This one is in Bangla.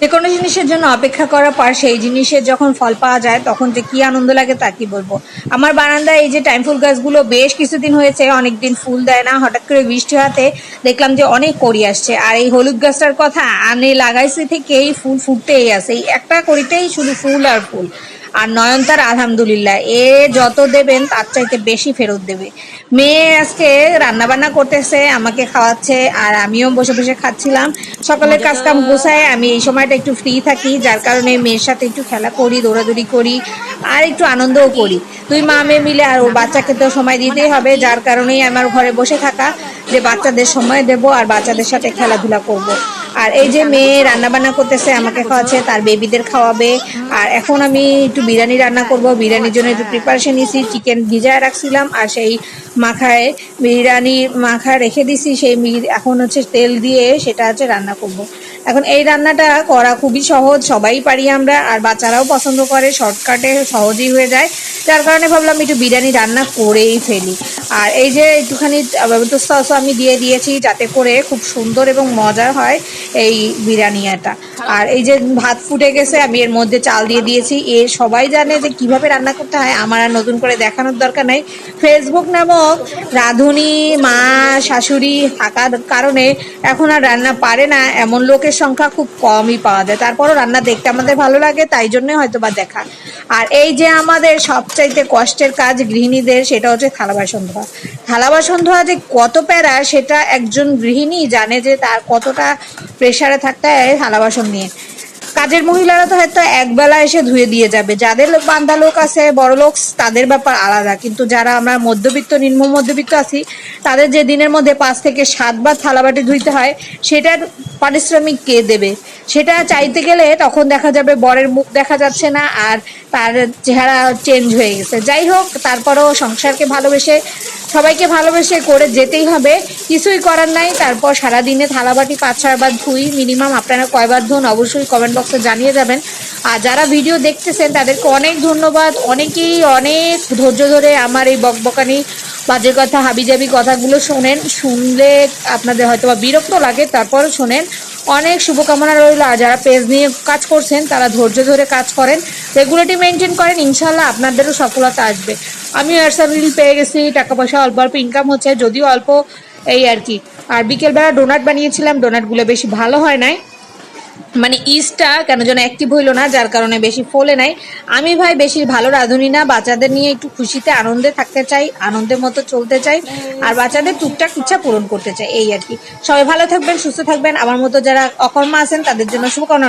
যে কোনো জিনিসের জন্য অপেক্ষা করার পর সেই জিনিসের যখন ফল পাওয়া যায়, তখন যে কি আনন্দ লাগে তা কি বলব? আমার বারান্দায় এই যে টাইম ফুল গাছগুলো বেশ কিছুদিন হয়েছে, অনেকদিন ফুল দেয় না, হঠাৎ করে বৃষ্টি হাতে দেখলাম যে অনেক করি আসছে। আর এই হলুদ গাছটার কথা আনে লাগাইছে থেকে এই ফুল ফুটতেই আছে। এই একটা করিতেই শুধু ফুল আর ফুল। আর নয়নতার আলহামদুলিল্লাহ। এ যত দেবেন তার চাইতে বেশি ফেরত দেবে। মেয়ে আজকে রান্না বান্না করতেছে আমাকে খাওয়াচ্ছে আর আমিও বসে বসে খাচ্ছিলাম। সকালের কাজ কাম গোছায় আমি এই সময়টা একটু ফ্রি থাকি যার কারণে মেয়ের সাথে একটু খেলা করি দৌড়াদৌড়ি করি আর একটু আনন্দও করি। দুই মা মেয়ে মিলে আর ওর বাচ্চাকে তো সময় দিতেই হবে যার কারণেই আমার ঘরে বসে থাকা যে বাচ্চাদের সময় দেব আর বাচ্চাদের সাথে খেলাধুলা করব। আর এই যে মেয়ে রান্না বান্না করতেছে, আমাকে খাওয়াচ্ছে, তার বেবিদের খাওয়াবে। আর এখন আমি একটু বিরিয়ানি রান্না করব। বিরিয়ানির জন্য একটু প্রিপারেশন নিয়েছি চিকেন ভিজায় রাখছিলাম, আর সেই মাখায় বিরিয়ানি মাখা রেখে দিছি। সেই এখন হচ্ছে তেল দিয়ে সেটা হচ্ছে রান্না করব। এখন এই রান্নাটা করা খুবই সহজ, সবাই পারি আমরা, আর বাচ্চারাও পছন্দ করে শর্টকাটে সহজেই হয়ে যায়। যার কারণে ভাবলাম একটু বিরিয়ানি রান্না করেই ফেলি। আর এই যে একটুখানি সস আমি দিয়ে দিয়েছি, যাতে করে খুব সুন্দর এবং মজার হয়। এই বিরিয়ানিটা আর এই যে ভাত ফুটে গেছে, আমি এর মধ্যে চাল দিয়ে দিয়েছি। এ সবাই জানে যে কীভাবে রান্না করতে হয়, আমার আর নতুন করে দেখানোর দরকার নাই। ফেসবুক নামক রাঁধুনি, মা, শাশুড়ি থাকার কারণে এখন আর রান্না পারে না। এমন লোকের সংখ্যা খুব কমই পাওয়া যায়। তারপরও রান্না দেখতে আমাদের ভালো লাগে, তাই জন্য হয়তো বা দেখা। আর এই যে আমাদের সবচাইতে কষ্টের কাজ গৃহিণীদের, সেটা হচ্ছে থালা বাসন ধোয়া। থালা বাসন ধোয়া যে কত প্যারা, সেটা একজন গৃহিণী জানে যে তার কতটা প্রেসারে থাকতে হয়, থালা বাসন নিয়ে। কাজের মহিলারা তো হয়তো একবেলা এসে ধুয়ে দিয়ে যাবে। যাদের বান্ধা লোক আছে, বড় লোক, তাদের ব্যাপার আলাদা। কিন্তু যারা আমরা মধ্যবিত্ত, নিম্ন মধ্যবিত্ত আছি, তাদের যে দিনের মধ্যে পাঁচ থেকে সাতবার থালাবাটি ধুইতে হয়, সেটার পারিশ্রমিক কে দেবে? সেটা চাইতে গেলে তখন দেখা যাবে বরের মুখ দেখা যাচ্ছে না, আর তার চেহারা চেঞ্জ হয়ে গেছে। যাই হোক, তারপরও সংসারকে ভালোবেসে, সবাইকে ভালোবেসে করে যেতেই হবে। কিছুই করার নাই। তারপর সারাদিনে থালাবাটি পাঁচ ছয়বার ধুই। মিনিমাম আপনারা কয়বার ধুন অবশ্যই কমেন্ট বক্সে জানিয়ে যাবেন। আর যারা ভিডিও দেখতেছেন, তাদেরকে অনেক ধন্যবাদ। অনেকেই অনেক ধৈর্য ধরে আমার এই বকবকানি, বাজে কথা, হাবিজাবি কথাগুলো শোনেন। শুনলে আপনাদের হয়তো বা বিরক্ত লাগে, তারপরও শোনেন। অনেক শুভকামনা রইল। আর যারা পেজ নিয়ে কাজ করছেন, তারা ধৈর্য ধরে কাজ করেন। রেগুলেটি মেনটেন করেন ইনশাল্লাহ আপনাদেরও সফলতা আসবে। আমি এয়ারসাবিল পেয়ে গেছি। টাকা পয়সা অল্প অল্প ইনকাম হচ্ছে। যদিও অল্প এই আর কি। আর বিকেলবেলা ডোনাট বানিয়েছিলাম ডোনাটগুলো বেশি ভালো হয় নাই। মানে ইস্টটা কেন যেন অ্যাক্টিভ হইল না, যার কারণে বেশি ফলে নাই। আমি ভাই বেশি ভালো রাঁধুনি না, বাচ্চাদের নিয়ে একটু খুশিতে আনন্দে থাকতে চাই, আনন্দের মতো চলতে চাই, আর বাচ্চাদের টুকটাক ইচ্ছা পূরণ করতে চাই, এই আর কি। সবাই ভালো থাকবেন, সুস্থ থাকবেন। আমার মতো যারা অকর্মা আছেন, তাদের জন্য শুভকামনা।